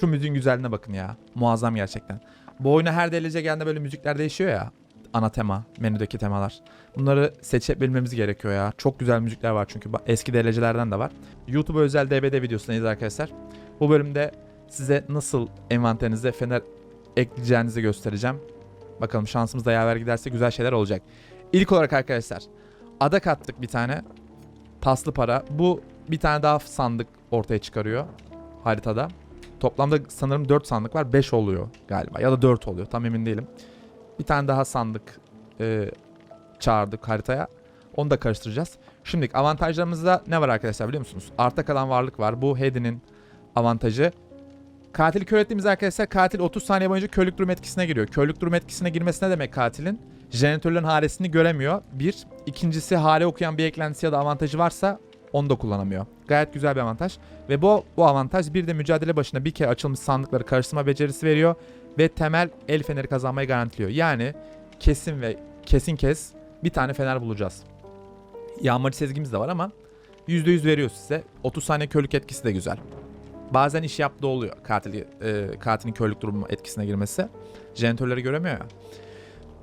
Şu müziğin güzelliğine bakın ya. Muazzam gerçekten. Bu oyuna her DLC geldiğinde böyle müzikler değişiyor ya. Ana tema, menüdeki temalar. Bunları seçebilmemiz gerekiyor ya. Çok güzel müzikler var çünkü. Eski DLC'lerden de var. YouTube özel DBD videosundayız arkadaşlar. Bu bölümde size nasıl envanterinize fener ekleyeceğinizi göstereceğim. Bakalım şansımız da yaver giderse güzel şeyler olacak. İlk olarak arkadaşlar ada kattık bir tane. Paslı para. Bu bir tane daha sandık ortaya çıkarıyor haritada. Toplamda sanırım 4 sandık var. 5 oluyor galiba. Ya da 4 oluyor. Tam emin değilim. Bir tane daha sandık e, çağırdık haritaya. Onu da karıştıracağız. Şimdi avantajlarımızda ne var arkadaşlar biliyor musunuz? Arta kalan varlık var. Bu Hedy'nin avantajı. Katili kör ettiğimiz arkadaşlar katil 30 saniye boyunca körlük durum etkisine giriyor. Körlük durum etkisine girmesi ne demek katilin? Jeneratörlerin haresini göremiyor. Bir. İkincisi hare okuyan bir eklentisi ya da avantajı varsa onu da kullanamıyor. Gayet güzel bir avantaj. Ve bu, bu avantaj bir de mücadele başına bir kere açılmış sandıkları karıştırma becerisi veriyor. Ve temel el feneri kazanmayı garantiliyor. Yani kesin ve kesin kes bir tane fener bulacağız. Yağmacı sezgimiz de var ama %100 veriyor size. 30 saniye körlük etkisi de güzel. Bazen iş yaptığı oluyor katil, e, katilin körlük durumu etkisine girmesi. Jeneratörleri göremiyor ya.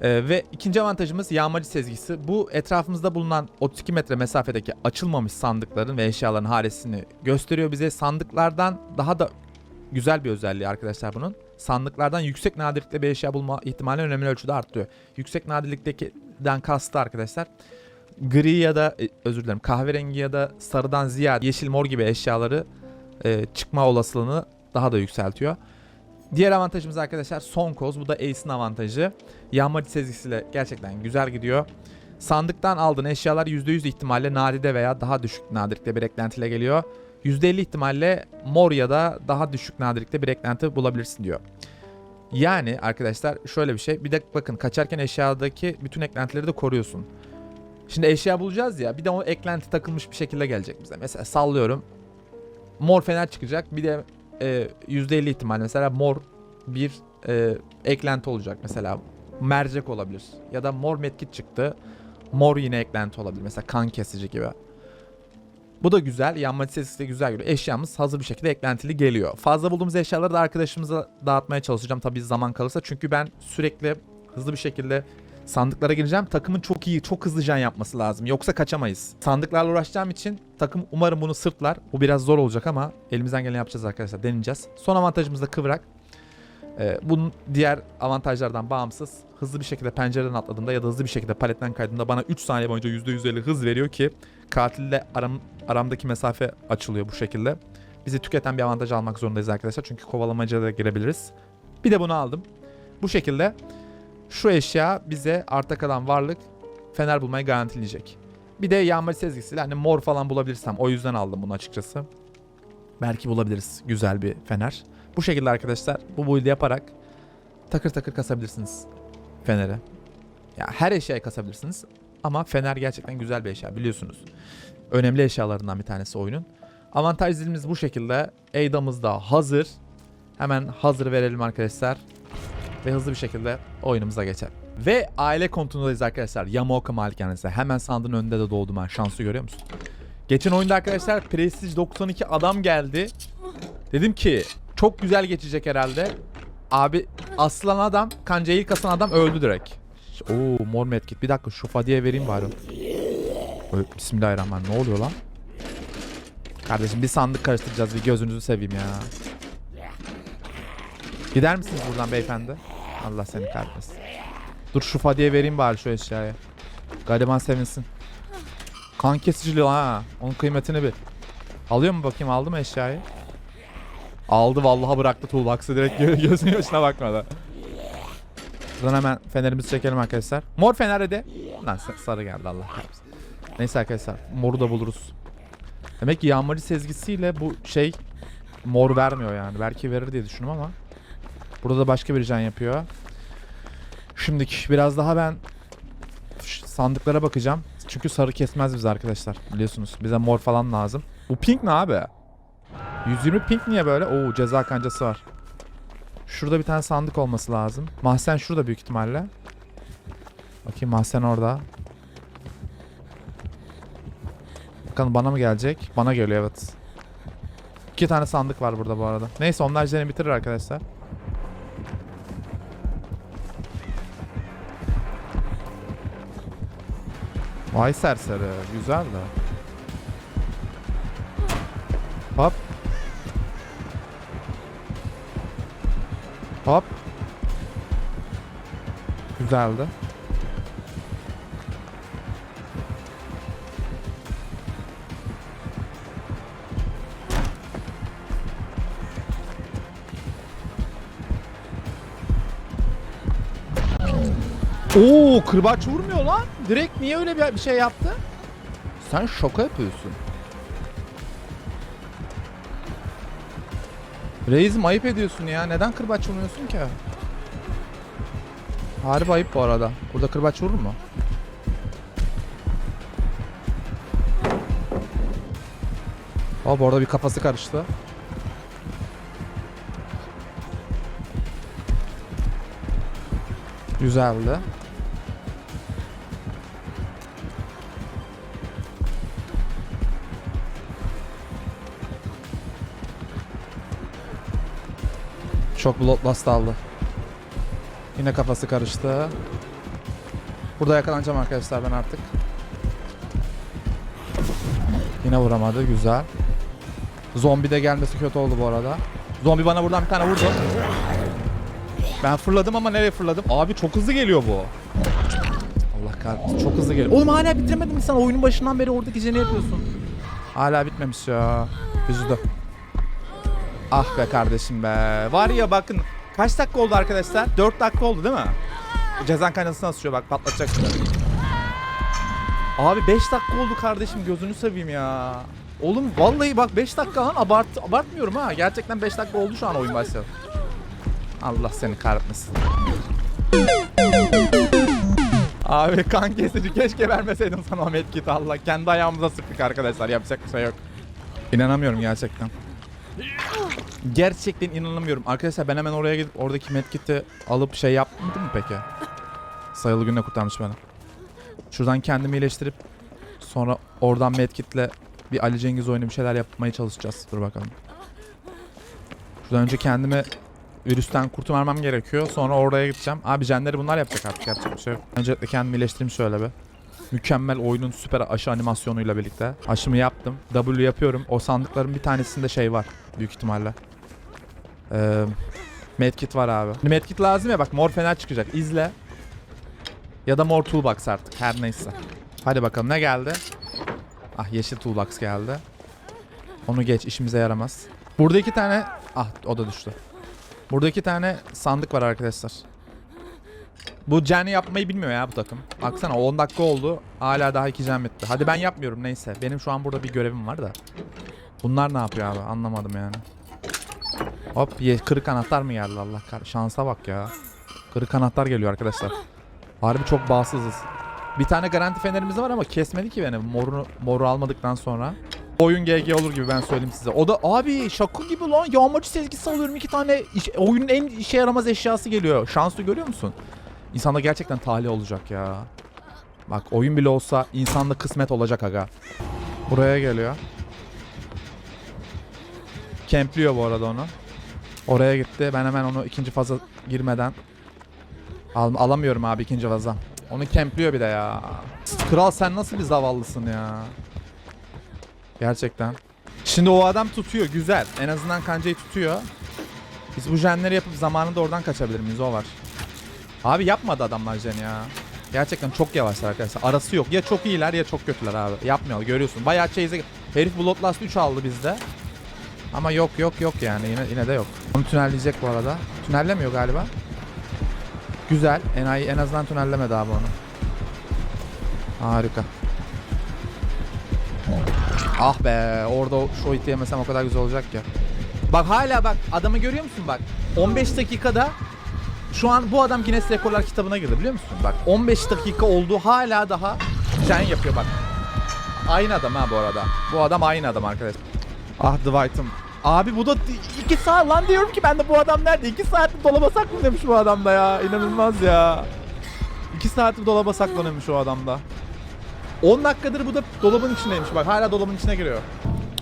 E, ve ikinci avantajımız yağmacı sezgisi. Bu etrafımızda bulunan 32 metre mesafedeki açılmamış sandıkların ve eşyaların haresini gösteriyor bize. Sandıklardan daha da güzel bir özelliği arkadaşlar bunun. Sandıklardan yüksek nadirlikte bir eşya bulma ihtimali önemli ölçüde artıyor. Yüksek nadirlikten kastı arkadaşlar gri ya da e, özür dilerim kahverengi ya da sarıdan ziyade yeşil mor gibi eşyaları e, çıkma olasılığını daha da yükseltiyor. Diğer avantajımız arkadaşlar son koz. Bu da Ace'in avantajı. Yağmacı sezgisiyle gerçekten güzel gidiyor. Sandıktan aldığın eşyalar %100 ihtimalle nadide veya daha düşük nadirlikte bir eklentiyle geliyor. %50 ihtimalle mor ya da daha düşük nadirlikte bir eklenti bulabilirsin diyor. Yani arkadaşlar şöyle bir şey. Bir de bakın kaçarken eşyadaki bütün eklentileri de koruyorsun. Şimdi eşya bulacağız ya bir de o eklenti takılmış bir şekilde gelecek bize. Mesela sallıyorum. Mor fener çıkacak. Bir de e, %50 ihtimal mesela mor bir e, eklenti olacak mesela. Mercek olabilir. Ya da mor medkit çıktı. Mor yine eklenti olabilir. Mesela kan kesici gibi. Bu da güzel. Yanmacı sesi de güzel geliyor. Eşyamız hazır bir şekilde eklentili geliyor. Fazla bulduğumuz eşyaları da arkadaşımıza dağıtmaya çalışacağım. Tabii zaman kalırsa. Çünkü ben sürekli hızlı bir şekilde sandıklara gireceğim. Takımın çok iyi, çok hızlı can yapması lazım. Yoksa kaçamayız. Sandıklarla uğraşacağım için takım umarım bunu sırtlar. Bu biraz zor olacak ama elimizden geleni yapacağız arkadaşlar. Deneyeceğiz. Son avantajımız da kıvrak. Ee, bunun diğer avantajlardan bağımsız hızlı bir şekilde pencereden atladığımda ya da hızlı bir şekilde paletten kaydığımda bana 3 saniye boyunca %150 hız veriyor ki katille aram, aramdaki mesafe açılıyor bu şekilde. Bizi tüketen bir avantaj almak zorundayız arkadaşlar. Çünkü kovalamacaya da girebiliriz. Bir de bunu aldım. Bu şekilde şu eşya bize arta kalan varlık fener bulmayı garantileyecek. Bir de yağmacı sezgisiyle hani mor falan bulabilirsem o yüzden aldım bunu açıkçası. Belki bulabiliriz güzel bir fener. Bu şekilde arkadaşlar bu build'i yaparak takır takır kasabilirsiniz feneri. Ya her eşyayı kasabilirsiniz ama fener gerçekten güzel bir eşya biliyorsunuz. Önemli eşyalarından bir tanesi oyunun. Avantaj zilimiz bu şekilde. Eydamız da hazır. Hemen hazır verelim arkadaşlar ve hızlı bir şekilde oyunumuza geçer. Ve aile konutundayız arkadaşlar. Yamaoka malikanesi. Hemen sandığın önünde de doğdum ben. Şansı görüyor musun? Geçen oyunda arkadaşlar Prestige 92 adam geldi. Dedim ki çok güzel geçecek herhalde. Abi aslan adam, kancayı ilk asan adam öldü direkt. Oo mor medkit. Bir dakika şu Fadiye vereyim bari. Bismillahirrahmanirrahim. Ne oluyor lan? Kardeşim bir sandık karıştıracağız bir gözünüzü seveyim ya. Gider misiniz buradan beyefendi? Allah seni kahretmesin. Dur şu Fadiye vereyim bari şu eşyayı. Gariban sevinsin. Kan kesicili ha. Onun kıymetini bil. Alıyor mu bakayım aldı mı eşyayı? Aldı vallahi bıraktı toolbox'ı direkt gö gözünün yaşına bakmadı. Buradan hemen fenerimizi çekelim arkadaşlar. Mor fener hadi. Lan sa- sarı geldi Allah kahretsin. Neyse arkadaşlar moru da buluruz. Demek ki yağmacı sezgisiyle bu şey mor vermiyor yani. Belki verir diye düşündüm ama. Burada da başka bir can yapıyor. Şimdiki biraz daha ben sandıklara bakacağım. Çünkü sarı kesmez bize arkadaşlar. Biliyorsunuz bize mor falan lazım. Bu pink ne abi? 120 pink niye böyle? Oo ceza kancası var. Şurada bir tane sandık olması lazım. Mahzen şurada büyük ihtimalle. Bakayım mahzen orada. Bakalım bana mı gelecek? Bana geliyor evet. İki tane sandık var burada bu arada. Neyse onlar seni bitirir arkadaşlar. Vay serseri. Güzel de. Hop. Hop. Güzeldi. Oo, kırbaç vurmuyor lan. Direkt niye öyle bir şey yaptı? Sen şaka yapıyorsun. Reis'im ayıp ediyorsun ya. Neden kırbaç vurmuyorsun ki? Harbi ayıp bu arada. Burada kırbaç vurur mu? Hop orada bir kafası karıştı. Güzeldi. Çok bloodlust aldı. Yine kafası karıştı. Burada yakalanacağım arkadaşlar ben artık. Yine vuramadı. Güzel. Zombi de gelmesi kötü oldu bu arada. Zombi bana buradan bir tane vurdu. Ben fırladım ama nereye fırladım? Abi çok hızlı geliyor bu. Allah kahretsin çok hızlı geliyor. Oğlum hala bitiremedin mi sen? Oyunun başından beri oradaki jeni yapıyorsun. Hala bitmemiş ya. Üzdü. Ah be kardeşim be. Var ya bakın. Kaç dakika oldu arkadaşlar? 4 dakika oldu değil mi? Cezan kaynasına asıyor bak patlatacak şimdi. Abi 5 dakika oldu kardeşim gözünü seveyim ya. Oğlum vallahi bak 5 dakika lan abart abartmıyorum ha. Gerçekten 5 dakika oldu şu an oyun başladı. Allah seni kahretmesin. Abi kan kesici keşke vermeseydim sana o medkiti Allah. Kendi ayağımıza sıktık arkadaşlar yapacak bir şey yok. İnanamıyorum gerçekten. Gerçekten inanamıyorum. Arkadaşlar ben hemen oraya gidip oradaki medkiti alıp şey yapmadım mı peki? Sayılı günde kurtarmış beni. Şuradan kendimi iyileştirip sonra oradan medkitle bir Ali Cengiz oyunu bir şeyler yapmaya çalışacağız. Dur bakalım. Şuradan önce kendimi virüsten kurtulmam gerekiyor. Sonra oraya gideceğim. Abi jenleri bunlar yapacak artık yapacak bir şey yok. Öncelikle kendimi iyileştireyim şöyle bir. Mükemmel oyunun süper aşı animasyonuyla birlikte. Aşımı yaptım. W yapıyorum. O sandıkların bir tanesinde şey var. Büyük ihtimalle. Ee, medkit var abi. Medkit lazım ya bak mor fener çıkacak. İzle. Ya da mor toolbox artık. Her neyse. Hadi bakalım ne geldi? Ah yeşil toolbox geldi. Onu geç işimize yaramaz. Burada iki tane... Ah o da düştü. Burada iki tane sandık var arkadaşlar. Bu Jenny yapmayı bilmiyor ya bu takım. Baksana 10 dakika oldu. Hala daha iki Jen bitti. Hadi ben yapmıyorum neyse. Benim şu an burada bir görevim var da. Bunlar ne yapıyor abi anlamadım yani. Hop ye, kırık anahtar mı geldi Allah. Şansa bak ya. Kırık anahtar geliyor arkadaşlar. Harbi çok bağımsızız. Bir tane garanti fenerimiz var ama kesmedi ki beni. Moru, moru almadıktan sonra. Oyun GG olur gibi ben söyleyeyim size. O da abi şaka gibi lan. Yağmacı sezgisi alıyorum. iki tane iş- oyunun en işe yaramaz eşyası geliyor. Şanslı görüyor musun? İnsanda gerçekten talih olacak ya. Bak oyun bile olsa insanda kısmet olacak aga. Buraya geliyor. Kempliyor bu arada onu. Oraya gitti. Ben hemen onu ikinci faza girmeden al alamıyorum abi ikinci faza. Onu kempliyor bir de ya. Kral sen nasıl bir zavallısın ya. Gerçekten. Şimdi o adam tutuyor güzel. En azından kancayı tutuyor. Biz bu jenleri yapıp zamanında oradan kaçabilir miyiz o var. Abi yapmadı adamlar jen ya. Gerçekten çok yavaşlar arkadaşlar. Arası yok. Ya çok iyiler ya çok kötüler abi. Yapmıyorlar görüyorsun. Bayağı chase'e... Herif Bloodlust 3 aldı bizde. Ama yok yok yok yani yine yine de yok. Onu tünelleyecek bu arada. Tünellemiyor galiba. Güzel. Enayi en azından tünellemedi abi onu. Harika. Ah be orada şu iti yemesem o kadar güzel olacak ya. Bak hala bak adamı görüyor musun bak. 15 dakikada şu an bu adam Guinness Rekorlar kitabına girdi biliyor musun? Bak 15 dakika oldu hala daha jen yapıyor bak. Aynı adam ha bu arada. Bu adam aynı adam arkadaş. Ah Dwight'ım. Abi bu da 2 saat lan diyorum ki ben de bu adam nerede? 2 saattir dolaba saklanıyormuş bu adamda ya. İnanılmaz ya. 2 saattir dolaba saklanıyormuş o adamda. 10 dakikadır bu da dolabın içindeymiş bak hala dolabın içine giriyor.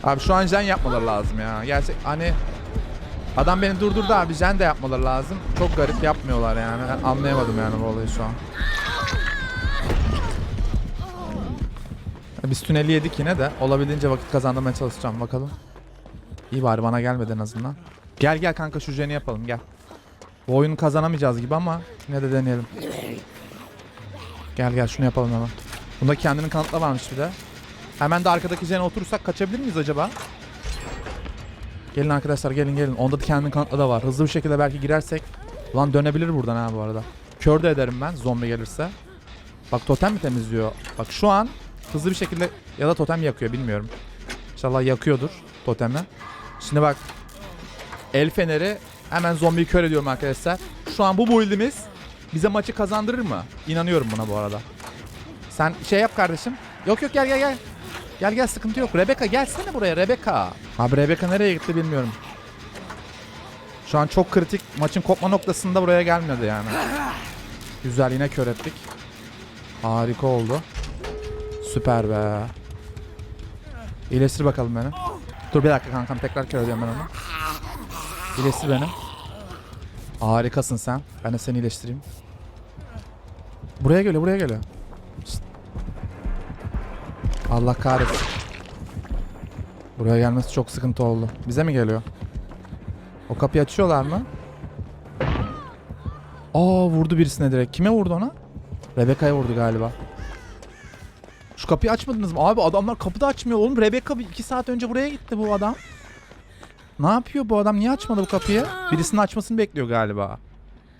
Abi şu an jen yapmaları lazım ya. Gerçek hani adam beni durdurdu abi jen de yapmaları lazım. Çok garip yapmıyorlar yani. Ben anlayamadım yani bu olayı şu an. Biz tüneli yedik yine de olabildiğince vakit kazandırmaya çalışacağım bakalım. İyi bari bana gelmedi en azından. Gel gel kanka şu jeni yapalım gel. Bu oyunu kazanamayacağız gibi ama yine de deneyelim. Gel gel şunu yapalım hemen. Bunda kendinin kanıtla varmış bir de. Hemen de arkadaki jene oturursak kaçabilir miyiz acaba? Gelin arkadaşlar gelin gelin. Onda da kendinin kanıtla da var. Hızlı bir şekilde belki girersek. Lan dönebilir buradan ha bu arada. Kör de ederim ben zombi gelirse. Bak totem mi temizliyor? Bak şu an hızlı bir şekilde ya da totem yakıyor bilmiyorum. İnşallah yakıyordur totemi. Şimdi bak. El feneri hemen zombiyi kör ediyorum arkadaşlar. Şu an bu build'imiz bize maçı kazandırır mı? İnanıyorum buna bu arada. Sen şey yap kardeşim. Yok yok gel gel gel. Gel gel sıkıntı yok. Rebecca gelsene buraya Rebecca. Abi Rebecca nereye gitti bilmiyorum. Şu an çok kritik maçın kopma noktasında buraya gelmedi yani. Güzel yine kör ettik. Harika oldu. Süper be. İyileştir bakalım beni. Dur bir dakika kankam tekrar kör ediyorum ben onu. İyileştir beni. Harikasın sen. Ben de seni iyileştireyim. Buraya geliyor buraya geliyor. Allah kahretsin. Buraya gelmesi çok sıkıntı oldu. Bize mi geliyor? O kapıyı açıyorlar mı? Aa vurdu birisine direkt. Kime vurdu ona? Rebecca'ya vurdu galiba. Kapıyı açmadınız mı? Abi adamlar kapıda açmıyor oğlum. Rebecca bir iki saat önce buraya gitti bu adam. Ne yapıyor bu adam? Niye açmadı bu kapıyı? Birisinin açmasını bekliyor galiba.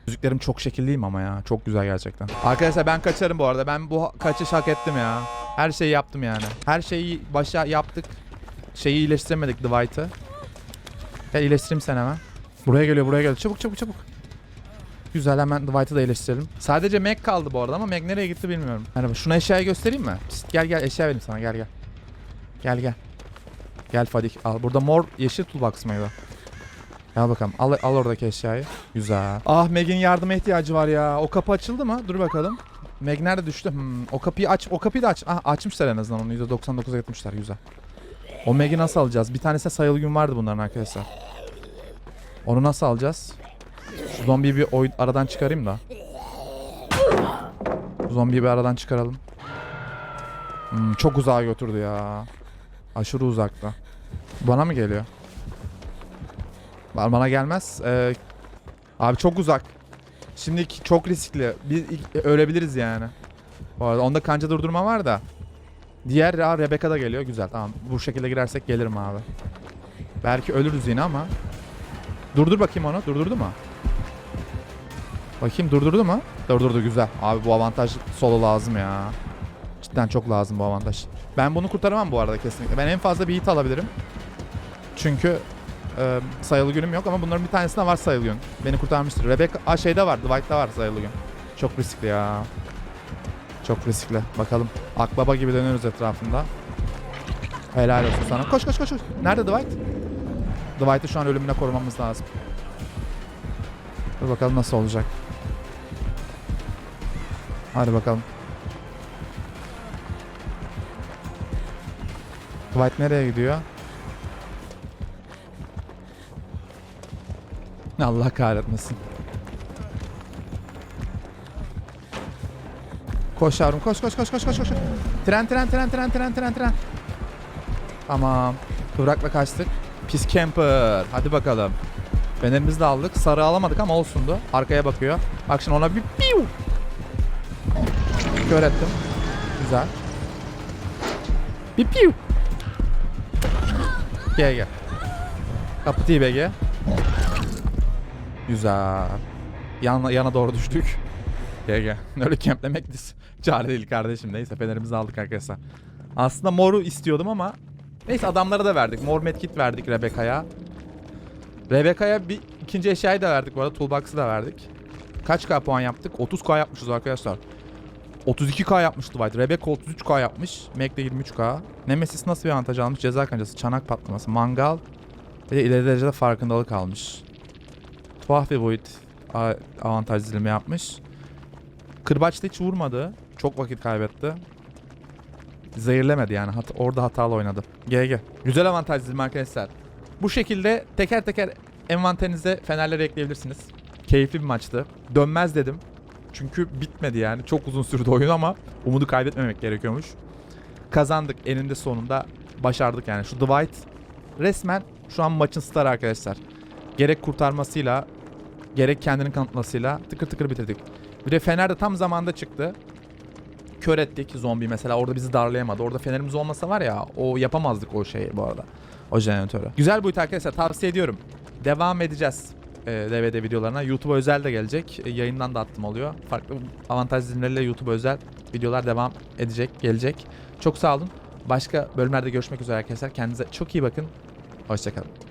Müziklerim çok şekilliyim ama ya. Çok güzel gerçekten. Arkadaşlar ben kaçarım bu arada. Ben bu kaçış hak ettim ya. Her şeyi yaptım yani. Her şeyi başa yaptık. Şeyi iyileştiremedik Dwight'ı. Gel iyileştireyim sen hemen. Buraya geliyor buraya geliyor. Çabuk çabuk çabuk. Güzel hemen Dwight'ı da iyileştirelim. Sadece Meg kaldı bu arada ama Meg nereye gitti bilmiyorum. Merhaba şuna eşyayı göstereyim mi? Pişt, gel gel eşya vereyim sana gel gel. Gel gel. Gel Fadik al. Burada mor yeşil toolbox mıydı? Gel bakalım al, al oradaki eşyayı. Güzel. Ah Meg'in yardıma ihtiyacı var ya. O kapı açıldı mı? Dur bakalım. Meg nerede düştü? Hmm, o kapıyı aç. O kapıyı da aç. Ah açmışlar en azından onu. %99'a yatmışlar. Güzel. O Meg'i nasıl alacağız? Bir tanesine sayılı gün vardı bunların arkadaşlar. Onu nasıl alacağız? Şu zombiyi bir oy aradan çıkarayım da. Zombiyi bir aradan çıkaralım. Hmm, çok uzağa götürdü ya. Aşırı uzakta. Bana mı geliyor? Ba- Bana gelmez. Ee, abi çok uzak. Şimdi çok riskli. Biz ilk- ölebiliriz yani. Bu arada onda kanca durdurma var da. Diğer ya Rebecca da geliyor. Güzel tamam. Bu şekilde girersek gelirim abi. Belki ölürüz yine ama. Durdur bakayım onu. Durdurdu mu? Bakayım durdurdu mu? Durdurdu güzel. Abi bu avantaj solo lazım ya. Cidden çok lazım bu avantaj. Ben bunu kurtaramam bu arada kesinlikle. Ben en fazla bir hit alabilirim. Çünkü e, sayılı günüm yok ama bunların bir tanesinde var sayılı gün. Beni kurtarmıştır. Rebecca a şeyde var, Dwight'ta var sayılı gün. Çok riskli ya. Çok riskli. Bakalım. Akbaba gibi dönüyoruz etrafında. Helal olsun sana. Koş koş koş. koş. Nerede Dwight? Dwight'ı şu an ölümüne korumamız lazım. Dur bakalım nasıl olacak. Hadi bakalım. Dwight nereye gidiyor? Allah kahretmesin. Koş yavrum koş koş koş koş koş koş. Tren tren tren tren tren tren tren. Tamam. Kıvrakla kaçtık. Pis camper. Hadi bakalım. Fenerimizi de aldık. Sarı alamadık ama olsundu. Arkaya bakıyor. Bak şimdi ona bir piu. Kör. Güzel. Bir piu. Gel gel. Kapı TBG. Güzel. Yana, yana doğru düştük. Gel gel. Öyle kemplemek çare değil kardeşim. Neyse fenerimizi aldık arkadaşlar. Aslında moru istiyordum ama neyse adamlara da verdik. Mor medkit verdik Rebecca'ya. Rebecca'ya bir ikinci eşyayı da verdik bu arada. Toolbox'ı da verdik. Kaç K puan yaptık? 30K yapmışız arkadaşlar. 32K yapmıştı White. Rebecca 33K yapmış. Meg de 23K. Nemesis nasıl bir avantaj almış? Ceza kancası, çanak patlaması, mangal ve de ileri derecede farkındalık almış. Tuhaf bir a- avantaj dilimi yapmış. Kırbaçta hiç vurmadı. Çok vakit kaybetti. Zehirlemedi yani. Hat- orada hatalı oynadı. GG. Güzel avantaj dedim arkadaşlar. Bu şekilde teker teker envanterinize fenerleri ekleyebilirsiniz. Keyifli bir maçtı. Dönmez dedim. Çünkü bitmedi yani. Çok uzun sürdü oyun ama umudu kaybetmemek gerekiyormuş. Kazandık eninde sonunda. Başardık yani. Şu Dwight resmen şu an maçın starı arkadaşlar. Gerek kurtarmasıyla gerek kendini kanıtmasıyla tıkır tıkır bitirdik. Bir de Fener de tam zamanda çıktı. Kör ettik zombi mesela orada bizi darlayamadı. Orada fenerimiz olmasa var ya o yapamazdık o şeyi bu arada. O jeneratörü. Güzel boyut arkadaşlar tavsiye ediyorum. Devam edeceğiz e, DVD videolarına. YouTube'a özel de gelecek. E, yayından da attım oluyor. Farklı avantaj dilimleriyle YouTube'a özel videolar devam edecek, gelecek. Çok sağ olun. Başka bölümlerde görüşmek üzere arkadaşlar. Kendinize çok iyi bakın. Hoşçakalın.